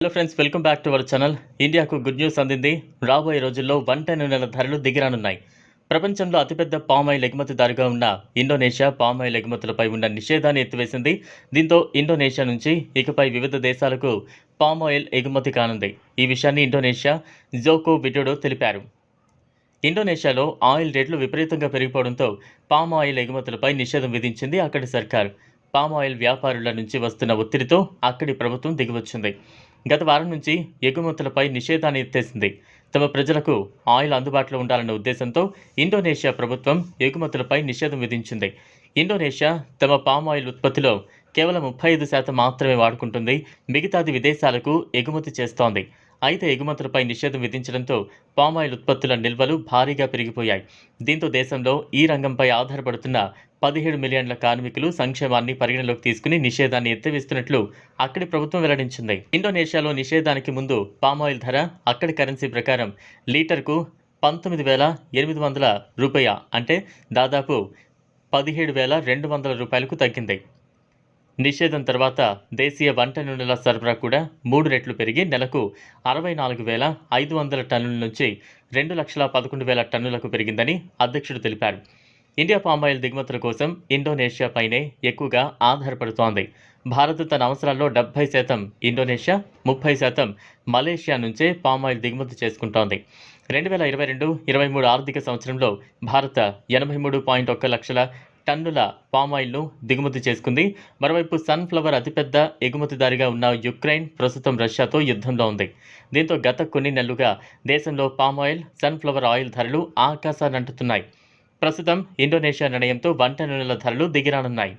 Hello friends welcome back to our channel ఇండియాకు good news అందింది. రాబోయే రోజుల్లో వంట నూనెల ధరలు దిగిరానున్నాయి. ప్రపంచంలో అతిపెద్ద పామాయిల్ ఎగుమతిదారుగా ఉన్న ఇండోనేషియా పామాయిల్ ఎగుమతులపై ఉన్న నిషేధాన్ని ఎత్తివేసింది. దీంతో ఇండోనేషియా నుంచి ఇకపై వివిధ దేశాలకు పామాయిల్ ఎగుమతి కానుంది. ఈ విషయాన్ని ఇండోనేషియా జోకో విడోడో తెలిపారు. ఇండోనేషియాలో ఆయిల్ రేట్లు విపరీతంగా పెరిగిపోవడంతో పామ్ ఆయిల్ ఎగుమతులపై నిషేధం విధించింది అక్కడి సర్కార్. పామ్ ఆయిల్ వ్యాపారుల నుంచి వస్తున్న ఒత్తిడితో అక్కడి ప్రభుత్వం దిగివచ్చింది గత వారం నుంచి ఎగుమతులపై నిషేధాన్ని ఎత్తేసింది. తమ ప్రజలకు ఆయిల్ అందుబాటులో ఉండాలన్న ఉద్దేశంతో ఇండోనేషియా ప్రభుత్వం ఎగుమతులపై నిషేధం విధించింది. ఇండోనేషియా తమ పామ్ ఆయిల్ ఉత్పత్తిలో కేవలం ముప్పై ఐదు శాతం మాత్రమే వాడుకుంటుంది. మిగతాది విదేశాలకు ఎగుమతి చేస్తోంది. అయితే ఎగుమతులపై నిషేధం విధించడంతో పామాయిల్ ఉత్పత్తుల నిల్వలు భారీగా పెరిగిపోయాయి. దీంతో దేశంలో ఈ రంగంపై ఆధారపడుతున్న పదిహేడు మిలియన్ల కార్మికులు సంక్షేమాన్ని పరిగణలోకి తీసుకుని నిషేధాన్ని ఎత్తివేస్తున్నట్లు అక్కడి ప్రభుత్వం వెల్లడించింది. ఇండోనేషియాలో నిషేధానికి ముందు పామాయిల్ ధర అక్కడి కరెన్సీ ప్రకారం లీటర్కు పంతొమ్మిది వేల ఎనిమిది వందల రూపాయ అంటే దాదాపు పదిహేడు వేల రెండు వందల రూపాయలకు తగ్గింది. నిషేధం తర్వాత దేశీయ వంట నూనెల సరఫరా కూడా మూడు రెట్లు పెరిగి నెలకు అరవై నాలుగు వేల ఐదు వందల టన్నుల నుంచి రెండు లక్షల పదకొండు వేల టన్నులకు పెరిగిందని అధ్యక్షుడు తెలిపారు. ఇండియా పామాయిల్ దిగుమతుల కోసం ఇండోనేషియాపైనే ఎక్కువగా ఆధారపడుతోంది. భారత్ తన అవసరాల్లో డెబ్బై శాతం ఇండోనేషియా ముప్పై శాతం మలేషియా నుంచే పామాయిల్ దిగుమతి చేసుకుంటోంది. రెండు వేల ఇరవై రెండు ఇరవై మూడు ఆర్థిక సంవత్సరంలో భారత ఎనభై మూడు పాయింట్ ఒక్క లక్షల టన్నుల పామాయిల్ను దిగుమతి చేసుకుంది. మరోవైపు సన్ఫ్లవర్ అతిపెద్ద ఎగుమతిదారిగా ఉన్న యుక్రెయిన్ ప్రస్తుతం రష్యాతో యుద్ధంలో ఉంది. దీంతో గత కొన్ని నెలలుగా దేశంలో పామాయిల్ సన్ఫ్లవర్ ఆయిల్ ధరలు ఆకాశాన్ని అంటుతున్నాయి ప్రస్తుతం ఇండోనేషియా నిర్ణయంతో వంట నూనెల ధరలు దిగిరానున్నాయి.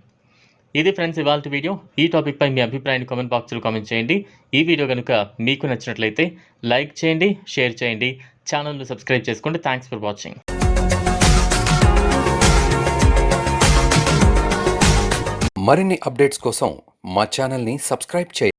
ఇది ఫ్రెండ్స్ ఇవాళ వీడియో. ఈ టాపిక్పై మీ అభిప్రాయాన్ని కామెంట్ బాక్స్లో కామెంట్ చేయండి. ఈ వీడియో కనుక మీకు నచ్చినట్లయితే లైక్ చేయండి షేర్ చేయండి. ఛానల్ను సబ్స్క్రైబ్ చేసుకోండి. Thanks for watching. మరిన్ని అప్డేట్స్ కోసం మా ఛానల్ని సబ్స్క్రైబ్ చేయండి.